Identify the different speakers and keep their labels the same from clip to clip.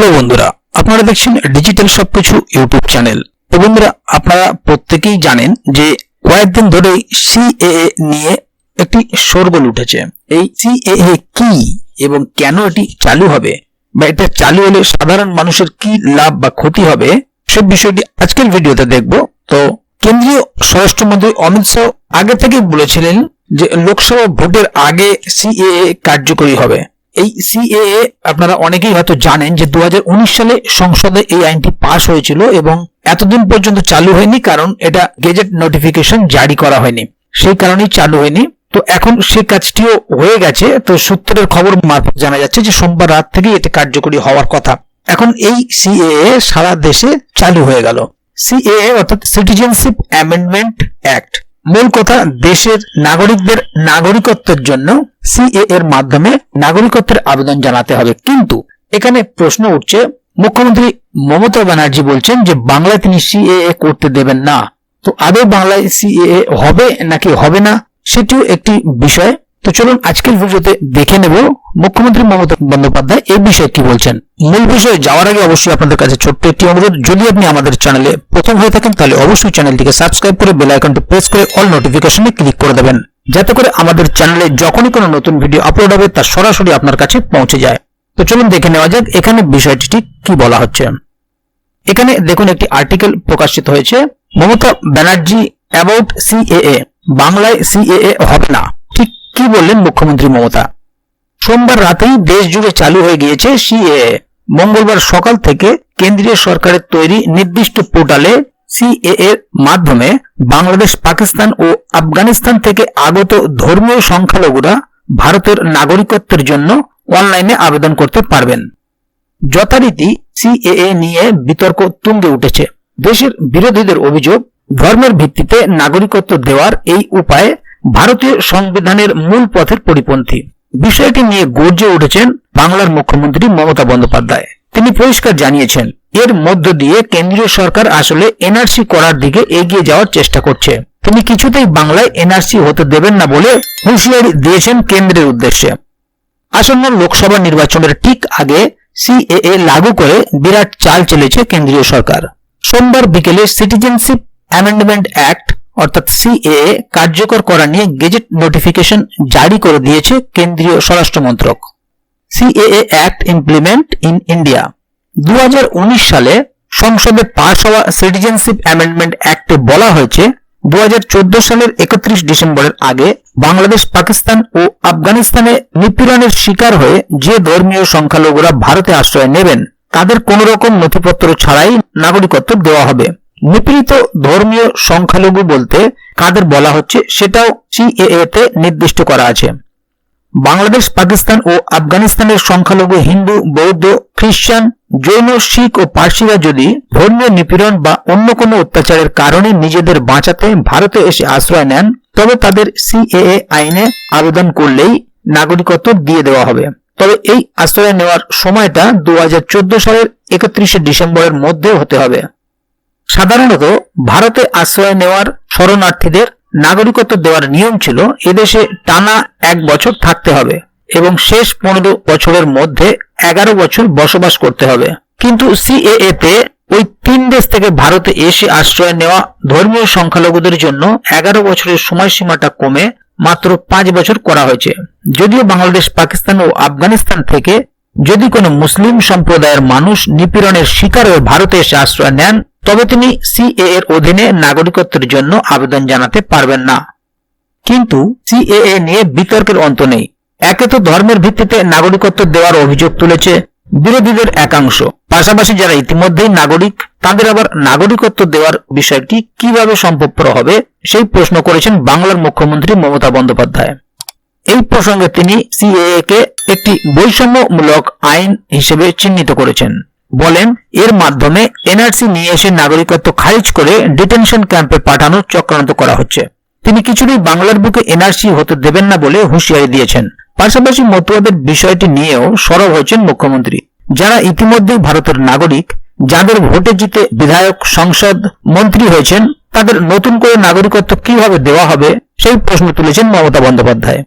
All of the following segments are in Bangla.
Speaker 1: হ্যালো বন্ধুরা, আপনারা দেখছেন ডিজিটাল সবকিছু ইউটিউব চ্যানেল। তো বন্ধুরা, আপনারা প্রত্যেকেই জানেন যে কয়েকদিন ধরেই সিএএ নিয়ে একটি শোরগোল উঠেছে। এই সিএএ কি এবং কেন এটি চালু হবে বা এটা চালু হলে সাধারণ মানুষের কি লাভ বা ক্ষতি হবে, সে বিষয়টি আজকের ভিডিওতে দেখব। তো কেন্দ্রীয় স্বরাষ্ট্রমন্ত্রী অমিত শাহ আগে থেকেই বলেছিলেন যে লোকসভা ভোটের আগে সিএএ কার্যকরী হবে। এই সিএএ আপনারা অনেকেই হয়তো জানেন যে দু হাজার উনিশ সালে সংসদে এই আইনটি পাশ হয়েছিল এবং এতদিন পর্যন্ত চালু হয়নি কারণ এটা গেজেট নোটিফিকেশন জারি করা হয়নি। সেই কারণেই চালু হয়নি। তো এখন সে কাজটিও হয়ে গেছে। তো সূত্রের খবর মারফত জানা যাচ্ছে যে সোমবার রাত থেকেই এটা কার্যকরী হওয়ার কথা। এখন এই সিএএ সারা দেশে চালু হয়ে গেল। সিএএ অর্থাৎ সিটিজেনশিপ অ্যামেন্ডমেন্ট অ্যাক্ট মূল কথা দেশের নাগরিকদের নাগরিকত্বের জন্য সিএ এর মাধ্যমে নাগরিকত্বের আবেদন জানাতে হবে। কিন্তু এখানে প্রশ্ন উঠছে, মুখ্যমন্ত্রী মমতা ব্যানার্জি বলছেন যে বাংলায় তিনি সিএএ করতে দেবেন না। তো আদৌ বাংলায় সিএএ হবে নাকি হবে না, সেটিও একটি বিষয়। তো চলুন আজকের ভিডিওতে দেখে নেব মুখ্যমন্ত্রী মমতা বন্দ্যোপাধ্যায় এই বিষয়ে কি বলছেন। মূল বিষয়ে যাওয়ার আগে অবশ্যই আপনাদের কাছে ছোট্ট একটি অনুরোধ, যদি আপনি আমাদের চ্যানেলে প্রথম হয়ে থাকেন, তাহলে অবশ্যই চ্যানেলটিকে সাবস্ক্রাইব করে বেল আইকনটি প্রেস করে অল নোটিফিকেশনে ক্লিক করে দেবেন, যাতে করে আমাদের চ্যানেলে যখনই কোনো নতুন ভিডিও আপলোড হবে, তা সরাসরি আপনার কাছে পৌঁছে যায়। তো চলুন দেখে নেওয়া যাক এখানে বিষয়টি ঠিক কি বলা হচ্ছে। এখানে দেখুন একটি আর্টিকেল প্রকাশিত হয়েছে, মমতা ব্যানার্জি অ্যাবাউট সিএএ, বাংলায় সিএএ হবে না। কি বললেন মুখ্যমন্ত্রী মমতা? সোমবার রাতেই দেশ জুড়ে চালু হয়ে গিয়েছে সিএএ। মঙ্গলবার সকাল থেকে কেন্দ্রীয় সরকারের তৈরি নির্দিষ্ট পোর্টালে সিএ এর মাধ্যমে বাংলাদেশ, পাকিস্তান ও আফগানিস্তান থেকে আগত ধর্মীয় সংখ্যালঘুরা ভারতের নাগরিকত্বের জন্য অনলাইনে আবেদন করতে পারবেন। যথারীতি সিএএ নিয়ে বিতর্ক তুঙ্গে উঠেছে। দেশের বিরোধীদের অভিযোগ, ধর্মের ভিত্তিতে নাগরিকত্ব দেওয়ার এই উপায় ভারতীয় সংবিধানের মূল পথের পরিপন্থী। বিষয়টি নিয়ে গর্জে উঠেছেন বাংলার মুখ্যমন্ত্রী মমতা বন্দ্যোপাধ্যায়। তিনি পরিষ্কার জানিয়েছেন, এর মধ্য দিয়ে কেন্দ্রীয় সরকার আসলে এনআরসি করার দিকে এগিয়ে যাওয়ার চেষ্টা করছে। তিনি কিছুতেই বাংলায় এনআরসি হতে দেবেন না বলে হুঁশিয়ারি দিয়েছেন কেন্দ্রের উদ্দেশ্যে। আসন্ন লোকসভা নির্বাচনের ঠিক আগে সিএএ লাগু করে বিরাট চাল চলেছে কেন্দ্রীয় সরকার। সোমবার বিকেলে সিটিজেনশিপ অ্যামেন্ডমেন্ট অ্যাক্ট অর্থাৎ সিএএ কার্যকর করা নিয়ে গেজেট নোটিফিকেশন জারি করে দিয়েছে কেন্দ্রীয় স্বরাষ্ট্র মন্ত্রক। CAA act implement in India দু হাজার উনিশ সালে সংসদে পাশ হওয়া সিটিজেনশিপ অ্যামেন্ডমেন্ট অ্যাক্টে বলা হয়েছে দু হাজার চোদ্দ সালের একত্রিশ ডিসেম্বরের আগে বাংলাদেশ, পাকিস্তান ও আফগানিস্তানে নিপীড়নের শিকার হয়ে যে ধর্মীয় সংখ্যালঘুরা ভারতে আশ্রয় নেবেন, তাদের কোন রকম নথিপত্র ছাড়াই নাগরিকত্ব দেওয়া হবে। নিপীড়িত ধর্মীয় সংখ্যালঘু বলতে কাদের বলা হচ্ছে সেটাও সিএএ তে নির্দিষ্ট করা আছে। বাংলাদেশ, পাকিস্তান ও আফগানিস্তানের সংখ্যালঘু হিন্দু, বৌদ্ধ খ্রিস্টান জৈন, শিখ ও পার্সিরা যদি ধর্মীয় নিপীড়ন বা অন্য কোনো অত্যাচারের কারণে নিজেদের বাঁচাতে ভারতে এসে আশ্রয় নেন, তবে তাদের সিএএ আইনে আবেদন করলেই নাগরিকত্ব দিয়ে দেওয়া হবে। তবে এই আশ্রয় নেওয়ার সময়টা দু হাজার চোদ্দ সালের একত্রিশে ডিসেম্বরের মধ্যে হতে হবে। সাধারণত ভারতে আশ্রয় নেওয়ার শরণার্থীদের নাগরিকত্ব দেওয়ার নিয়ম ছিল, এদেশে টানা এক বছর থাকতে হবে এবং শেষ পনেরো বছরের মধ্যে এগারো বছর বসবাস করতে হবে। কিন্তু সিএএ তে ওই তিন দেশ থেকে ভারতে এসে আশ্রয় নেওয়া ধর্মীয় সংখ্যালঘুদের জন্য এগারো বছরের সময়সীমাটা কমে মাত্র পাঁচ বছর করা হয়েছে। যদিও বাংলাদেশ, পাকিস্তান ও আফগানিস্তান থেকে যদি কোনো মুসলিম সম্প্রদায়ের মানুষ নিপীড়নের শিকার হয়ে ভারতে এসে আশ্রয় নেন তবে তিনি সিএ এর অধীনে নাগরিকত্বের জন্য আবেদন জানাতে পারবেন না। কিন্তু সিএএ নিয়ে বিতর্কের অন্ত নেই। একে তো ধর্মের ভিত্তিতে নাগরিকত্ব দেওয়ার অভিযোগ তুলেছে বিরোধীদের একাংশ। পাশাপাশি যারা ইতিমধ্যেই নাগরিক, তাদের আবার নাগরিকত্ব দেওয়ার বিষয়টি কীভাবে সম্ভবপর হবে, সেই প্রশ্ন করেছেন বাংলার মুখ্যমন্ত্রী মমতা বন্দ্যোপাধ্যায়। এই প্রসঙ্গে তিনি সিএএ কে একটি বৈষম্যমূলক আইন হিসেবে চিহ্নিত করেছেন। বলেন, এর মাধ্যমে এনআরসি নিয়ে এসে নাগরিকত্ব খারিজ করে ডিটেনশন ক্যাম্পে পাঠানোর চক্রান্ত করা হচ্ছে। তিনি কিছুতেই বাংলার বুকে এনআরসি হতে দেবেন না বলে হুঁশিয়ারি দিয়েছেন। পাশাপাশি মতুয়াদের বিষয়টি নিয়েও সরব হয়েছেন মুখ্যমন্ত্রী। যারা ইতিমধ্যেই ভারতের নাগরিক, যাদের ভোটে জিতে বিধায়ক, সংসদ, মন্ত্রী হয়েছেন, তাদের নতুন করে নাগরিকত্ব কীভাবে দেওয়া হবে, সেই প্রশ্ন তুলেছেন মমতা বন্দ্যোপাধ্যায়।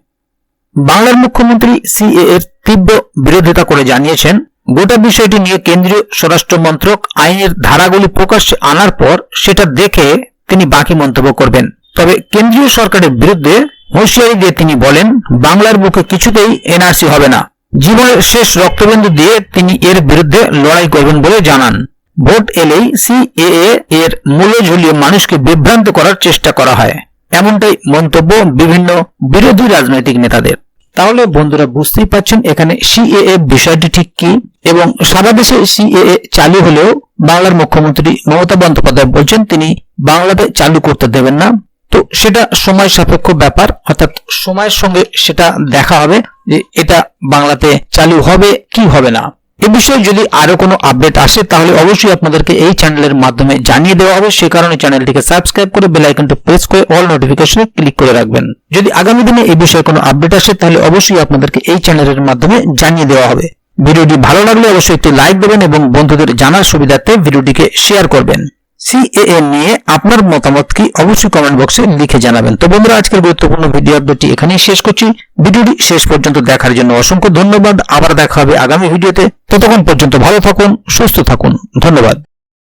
Speaker 1: বাংলার মুখ্যমন্ত্রী সিএ এর তীব্র বিরোধিতা করে জানিয়েছেন গোটা বিষয়টি নিয়ে কেন্দ্রীয় স্বরাষ্ট্র মন্ত্রক আইনের ধারাগুলি প্রকাশ্যে আনার পর সেটা দেখে তিনি বাকি মন্তব্য করবেন। তবে কেন্দ্রীয় সরকারের বিরুদ্ধে হুঁশিয়ারি দিয়ে তিনি বলেন, বাংলার বুকে কিছুতেই এনআরসি হবে না। জীবনের শেষ রক্তবিন্দু দিয়ে তিনি এর বিরুদ্ধে লড়াই করবেন বলে জানান। ভোট এলেই সিএএ এর মূল্য ঝুলিয়ে মানুষকে বিভ্রান্ত করার চেষ্টা করা হয়। এমনটাই মন্তব্য বিভিন্ন বিরোধী রাজনৈতিক নেতাদের। তাহলে বন্ধুরা বুঝতেই পারছেন এখানে সিএএ বিষয়টি ঠিক কি? এবং সারা দেশে সিএএ চালু হলেও বাংলার মুখ্যমন্ত্রী মমতা বন্দ্যোপাধ্যায় বলছেন তিনি বাংলাতে চালু করতে দেবেন না। তো সেটা সময় সাপেক্ষ ব্যাপার, অর্থাৎ সময়ের সঙ্গে সেটা দেখা হবে যে এটা বাংলাতে চালু হবে কি হবে না। এ বিষয়ে যদি আরও কোনো আপডেট আসে, তাহলে অবশ্যই আপনাদেরকে এই চ্যানেলের মাধ্যমে জানিয়ে দেওয়া হবে। সে কারণে চ্যানেলটিকে সাবস্ক্রাইব করে বেল আইকনটি প্রেস করে অল নোটিফিকেশনে ক্লিক করে রাখবেন। যদি আগামী দিনে এই বিষয়ে কোনো আপডেট আসে, তাহলে অবশ্যই আপনাদেরকে এই চ্যানেলের মাধ্যমে জানিয়ে দেওয়া হবে। ভিডিওটি ভালো লাগলে অবশ্যই একটি লাইক দেবেন এবং বন্ধুদের জানার সুবিধার্থে ভিডিওটিকে শেয়ার করবেন। সিএএ নিয়ে আপনার মতামত কি অবশ্যই কমেন্ট বক্সে লিখে জানাবেন। তো বন্ধুরা, আজকের গুরুত্বপূর্ণ ভিডিও আপডেটটি এখানেই শেষ করছি। ভিডিওটি শেষ পর্যন্ত দেখার জন্য অসংখ্য ধন্যবাদ। আবার দেখা হবে আগামী ভিডিওতে ততক্ষণ পর্যন্ত ভালো থাকুন, সুস্থ থাকুন। ধন্যবাদ।